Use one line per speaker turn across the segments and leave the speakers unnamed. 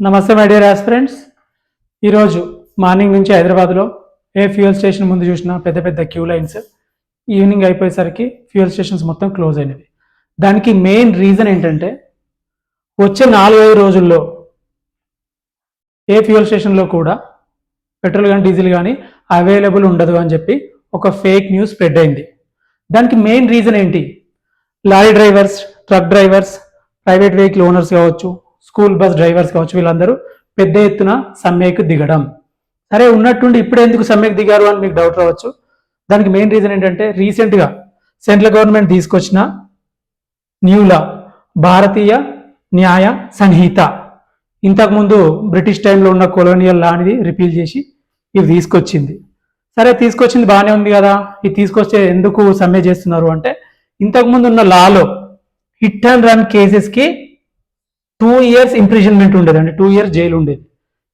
నమస్తే my dear aspirants ఈరోజు morning నుంచి హైదరాబాద్లో ఏ ఫ్యూయల్ స్టేషన్ ముందు చూసిన పెద్ద పెద్ద క్యూ లైన్స్ ఈవినింగ్ అయిపోయేసరికి ఫ్యూయల్ స్టేషన్స్ మొత్తం క్లోజ్ అయినవి. దానికి మెయిన్ రీజన్ ఏంటంటే వచ్చే నాలుగైదు రోజుల్లో ఏ ఫ్యూయల్ స్టేషన్లో కూడా పెట్రోల్ కానీ డీజిల్ కానీ అవైలబుల్ ఉండదు అని చెప్పి ఒక ఫేక్ న్యూస్ స్ప్రెడ్ అయింది. దానికి మెయిన్ రీజన్ ఏంటి? Lorry drivers truck drivers private vehicle owners కావచ్చు స్కూల్ బస్ డ్రైవర్స్ కావచ్చు వీళ్ళందరూ పెద్ద ఎత్తున సమ్మెకు దిగడం. సరే ఉన్నట్టుండి ఇప్పుడు ఎందుకు సమ్మెకు దిగారు అని మీకు డౌట్ రావచ్చు. దానికి మెయిన్ రీజన్ ఏంటంటే రీసెంట్గా సెంట్రల్ గవర్నమెంట్ తీసుకొచ్చిన న్యూ లా భారతీయ న్యాయ సంహిత. ఇంతకుముందు బ్రిటిష్ టైంలో ఉన్న కొలోనియల్ లా అనేది రిపీల్ చేసి ఇది తీసుకొచ్చింది. సరే తీసుకొచ్చింది బాగానే ఉంది కదా. ఇది తీసుకొస్తే ఎందుకు సమ్మె చేస్తున్నారు అంటే ఇంతకుముందు ఉన్న లాలో హిట్ అండ్ రన్ కేసెస్కి టూ ఇయర్స్ ఇంప్రిజన్మెంట్ ఉండేది అంటే టూ ఇయర్స్ జైలు ఉండేది.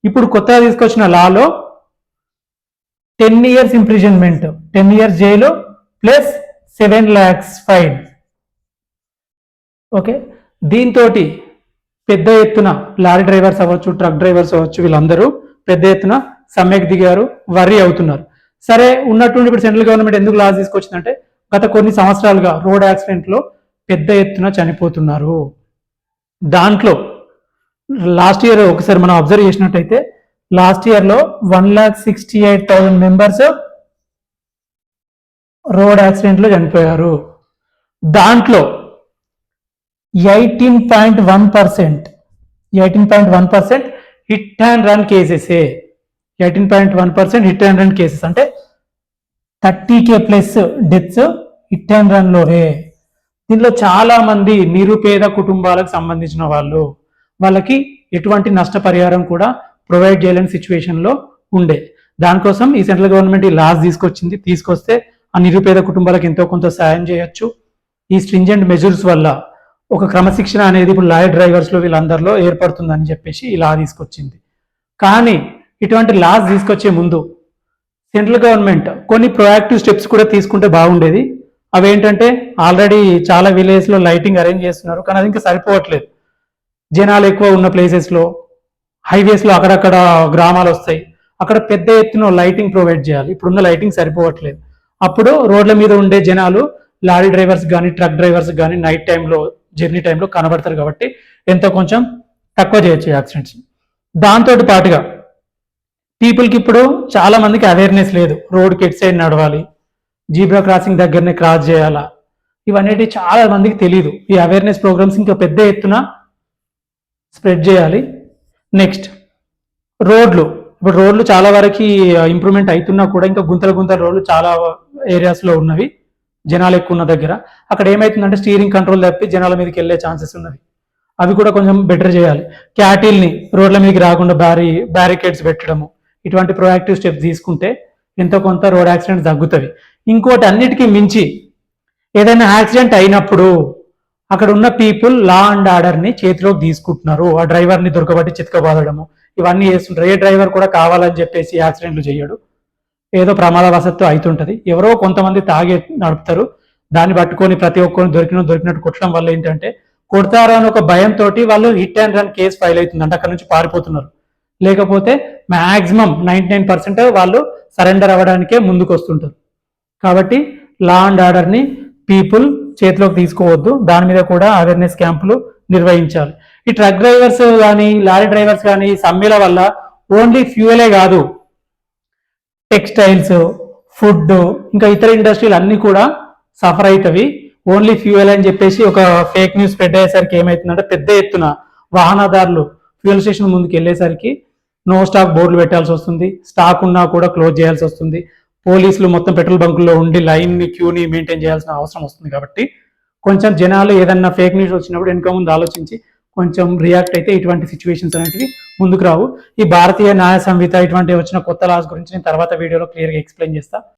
ఇప్పుడు కొత్తగా తీసుకొచ్చిన లాలో ten years imprisonment ten years jail plus seven lakhs fine okay దీంతో పెద్ద ఎత్తున లారీ డ్రైవర్స్ అవ్వచ్చు ట్రక్ డ్రైవర్స్ అవ్వచ్చు వీళ్ళందరూ పెద్ద ఎత్తున సమ్మెకు దిగారు వర్రీ అవుతున్నారు. సరే ఉన్నటువంటి ఇప్పుడు సెంట్రల్ గవర్నమెంట్ ఎందుకు లాస్ తీసుకొచ్చిందంటే గత కొన్ని సంవత్సరాలుగా రోడ్ యాక్సిడెంట్లో పెద్ద ఎత్తున చనిపోతున్నారు. దాంట్లో లాస్ట్ ఇయర్ ఒకసారి మనం అబ్జర్వ్ చేసినట్టయితే లాస్ట్ ఇయర్లో one lakh sixty eight thousand members road యాక్సిడెంట్లో చనిపోయారు. దాంట్లో eighteen point one percent eighteen point one percent hit and run cases eighteen point one percent hit and run cases అంటే thirty K plus deaths hit and రన్లోవే దీనిలో చాలా మంది నిరుపేద కుటుంబాలకు సంబంధించిన వాళ్ళు వాళ్ళకి ఎటువంటి నష్టపరిహారం కూడా ప్రొవైడ్ చేయలేని సిచ్యువేషన్లో ఉండే. దానికోసం ఈ సెంట్రల్ గవర్నమెంట్ ఈ లాస్ తీసుకొచ్చింది. తీసుకొస్తే ఆ నిరుపేద కుటుంబాలకు ఎంతో కొంత సాయం చేయొచ్చు. ఈ స్ట్రింజెంట్ మెజర్స్ వల్ల ఒక క్రమశిక్షణ అనేది ఇప్పుడు లాయర్ డ్రైవర్స్లో వీళ్ళందరిలో ఏర్పడుతుందని చెప్పేసి ఈ లా తీసుకొచ్చింది. కానీ ఇటువంటి లాస్ తీసుకొచ్చే ముందు సెంట్రల్ గవర్నమెంట్ కొన్ని ప్రొయాక్టివ్ స్టెప్స్ కూడా తీసుకుంటే బాగుండేది. అవేంటంటే ఆల్రెడీ చాలా విలేజ్లో లైటింగ్ అరేంజ్ చేస్తున్నారు కానీ అది ఇంకా సరిపోవట్లేదు. జనాలు ఎక్కువ ఉన్న ప్లేసెస్లో హైవేస్లో అక్కడక్కడ గ్రామాలు వస్తాయి. అక్కడ పెద్ద ఎత్తున లైటింగ్ ప్రొవైడ్ చేయాలి. ఇప్పుడున్న లైటింగ్ సరిపోవట్లేదు. అప్పుడు రోడ్ల మీద ఉండే జనాలు లారీ డ్రైవర్స్ కానీ ట్రక్ డ్రైవర్స్ కానీ నైట్ టైంలో జర్నీ టైంలో కనబడతారు కాబట్టి ఎంతో కొంచెం తక్కువ చేయొచ్చు యాక్సిడెంట్స్. దాంతో పాటుగా పీపుల్కి ఇప్పుడు చాలా మందికి అవేర్నెస్ లేదు. రోడ్కి ఎట్ సైడ్ నడవాలి జీబ్రా క్రాసింగ్ దగ్గరనే క్రాస్ చేయాలా? ఇవన్నీ చాలా మందికి తెలియదు ఈ అవేర్నెస్ ప్రోగ్రామ్స్ ఇంకా పెద్ద ఎత్తున స్ప్రెడ్ చేయాలి. నెక్స్ట్ రోడ్లు. ఇప్పుడు రోడ్లు చాలా వరకు ఇంప్రూవ్మెంట్ అవుతున్నా కూడా ఇంకా గుంతల గుంతల రోడ్లు చాలా ఏరియాస్లో ఉన్నవి. జనాలు ఎక్కువ ఉన్న దగ్గర. అక్కడ ఏమవుతుందంటే స్టీరింగ్ కంట్రోల్ తప్పి జనాల మీదకి వెళ్ళే ఛాన్సెస్ ఉన్నవి. అవి కూడా కొంచెం బెటర్ చేయాలి. క్యాటిల్ని రోడ్ల మీదకి రాకుండా బ్యారీ బ్యారికేడ్స్ పెట్టడము. ఇటువంటి ప్రొయాక్టివ్ స్టెప్స్ తీసుకుంటే ఎంతో కొంత రోడ్ యాక్సిడెంట్ తగ్గుతాయి ఇంకోటి అన్నిటికీ మించి ఏదైనా యాక్సిడెంట్ అయినప్పుడు అక్కడ ఉన్న పీపుల్ లా అండ్ ఆర్డర్ని చేతిలోకి తీసుకుంటున్నారు. ఆ డ్రైవర్ని దొరకబట్టి చితకబాదడము. ఇవన్నీ చేస్తుంటారు. ఏ డ్రైవర్ కూడా కావాలని చెప్పేసి యాక్సిడెంట్లు చేయడు. ఏదో ప్రమాదవశత్తు అవుతుంటుంది ఎవరో కొంతమంది తాగే నడుపుతారు. దాన్ని పట్టుకొని ప్రతి ఒక్కరిని దొరికిన దొరికినట్టు కొట్టడం వల్ల ఏంటంటే కొడతారు అని ఒక భయంతో వాళ్ళు hit and run case file అవుతుందంటే. అక్కడ నుంచి పారిపోతున్నారు. లేకపోతే మాక్సిమం నైంటీ నైన్ పర్సెంట్ వాళ్ళు సరెండర్ అవ్వడానికే ముందుకు వస్తుంటారు కాబట్టి లా అండ్ ఆర్డర్ని పీపుల్ చేతిలోకి తీసుకోవద్దు. దాని మీద కూడా అవేర్నెస్ క్యాంపులు నిర్వహించాలి. ఈ ట్రక్ డ్రైవర్స్ కానీ లారీ డ్రైవర్స్ కానీ సమ్మెల వల్ల ఓన్లీ ఫ్యూయలే కాదు. టెక్స్టైల్స్ ఫుడ్ ఇంకా ఇతర ఇండస్ట్రీలు అన్ని కూడా సఫర్ అవుతవి ఓన్లీ ఫ్యూయల్ అని చెప్పేసి ఒక ఫేక్ న్యూస్ స్ప్రెడ్ అయ్యేసరికి ఏమవుతుందంటే పెద్ద ఎత్తున వాహనదారులు ఫ్యూయల్ స్టేషన్ ముందుకు వెళ్ళేసరికి నో స్టాక్ బోర్డులు పెట్టాల్సి వస్తుంది. స్టాక్ ఉన్నా కూడా క్లోజ్ చేయాల్సి వస్తుంది. పోలీసులు మొత్తం పెట్రోల్ బంకుల్లో ఉండి లైన్ని క్యూని మెయింటైన్ చేయాల్సిన అవసరం వస్తుంది కాబట్టి కొంచెం జనాలు ఏదన్నా ఫేక్ న్యూస్ వచ్చినప్పుడు వెనుక ముందు ఆలోచించి కొంచెం రియాక్ట్ అయితే ఇటువంటి సిచ్యువేషన్స్ అనేటివి ముందుకు రావు. ఈ భారతీయ న్యాయ సంహిత ఇటువంటి వచ్చిన కొత్త లాస్ గురించి నేను తర్వాత వీడియోలో క్లియర్గా ఎక్స్ప్లెయిన్ చేస్తా.